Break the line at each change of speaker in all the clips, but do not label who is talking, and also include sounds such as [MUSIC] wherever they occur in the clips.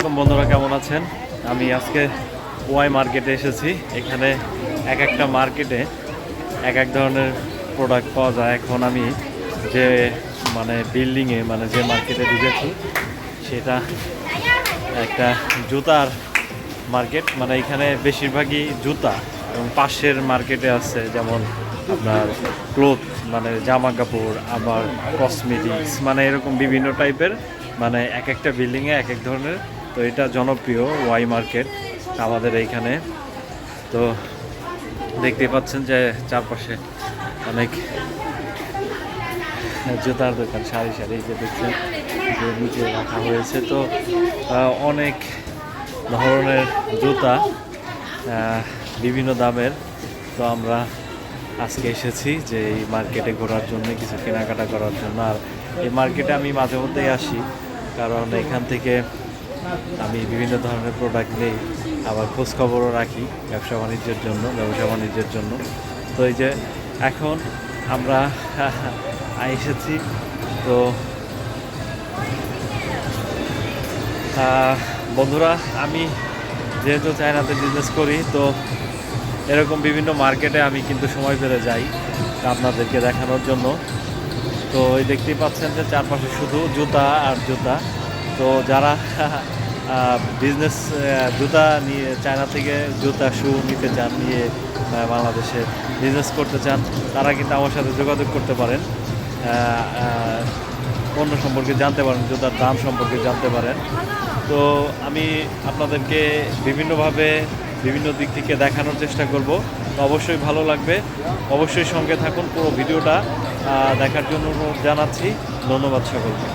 আলাইকুম বন্ধুরা কেমন আছেন? আমি আজকে ওয়াই মার্কেটে এসেছি। এখানে এক একটা মার্কেটে এক এক ধরনের প্রোডাক্ট পাওয়া যায়। এখন আমি যে মানে বিল্ডিংয়ে মানে যে মার্কেটে ঢুকেছি, সেটা একটা জুতার মার্কেট মানে এখানে বেশিরভাগই জুতা এবং পাশের মার্কেটে আছে যেমন আপনার ক্লোথ মানে জামা কাপড় আবার কসমেটিক্স মানে এরকম বিভিন্ন টাইপের মানে এক একটা বিল্ডিংয়ে এক এক ধরনের তো এটা জনপ্রিয় ওয়াই মার্কেট আমাদের এইখানে। তো দেখতে পাচ্ছেন যে চারপাশে অনেক জুতার দোকান সারি সারি যে দেখছেন যে নিচে রাখা হয়েছে। তো অনেক ধরনের জুতা বিভিন্ন দামের। তো আমরা আজকে এসেছি যে এই মার্কেটে ঘোরার জন্য, কিছু কেনাকাটা করার জন্য। আর এই মার্কেটে আমি মাঝে মধ্যেই আসি, কারণ এখান থেকে আমি বিভিন্ন ধরনের প্রোডাক্ট নেই আবার খোঁজ খবরও রাখি ব্যবসা বাণিজ্যের জন্য, ব্যবসা বাণিজ্যের জন্য। তো এই যে এখন আমরা [LAUGHS] এসেছি, তো বন্ধুরা, আমি যেহেতু চায়নাতে বিজনেস করি, তো এরকম বিভিন্ন মার্কেটে আমি কিন্তু সময় পেলে যাই আপনাদেরকে দেখানোর জন্য। তো এই দেখতেই পাচ্ছেন যে চারপাশে শুধু জুতা আর জুতা। তো যারা বিজনেস জুতা নিয়ে চায়না থেকে জুতা শু নিতে চান, নিয়ে বাংলাদেশে বিজনেস করতে চান, তারা কিন্তু আমার সাথে যোগাযোগ করতে পারেন। পণ্য সম্পর্কে জানতে পারেন, জুতার দাম সম্পর্কে জানতে পারেন। তো আমি আপনাদেরকে বিভিন্নভাবে বিভিন্ন দিক থেকে দেখানোর চেষ্টা করব। তো অবশ্যই ভালো লাগবে। অবশ্যই সঙ্গে থাকুন পুরো ভিডিওটা। দেখার জন্য জানাচ্ছি। ধন্যবাদ সকলকে।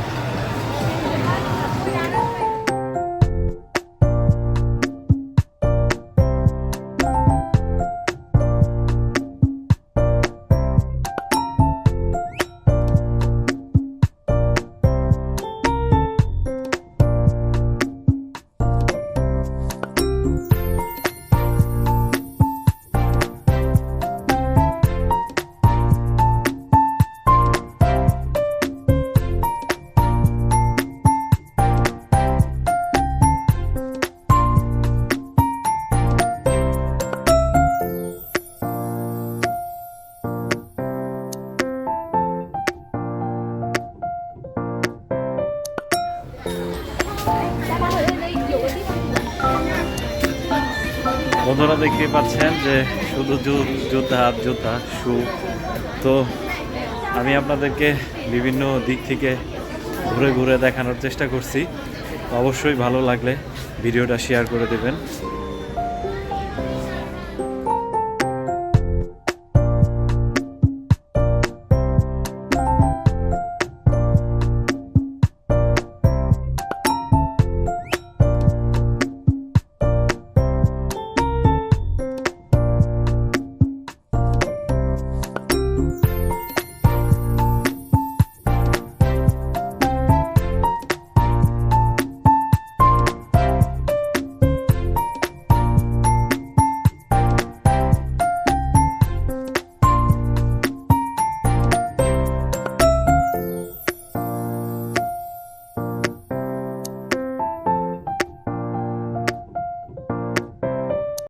বন্ধুরা দেখতে পাচ্ছেন যে শুধু জুতা জুতা শু তো আমি আপনাদেরকে বিভিন্ন দিক থেকে ঘুরে ঘুরে দেখানোর চেষ্টা করছি। অবশ্যই ভালো লাগলে ভিডিওটা শেয়ার করে দেবেন।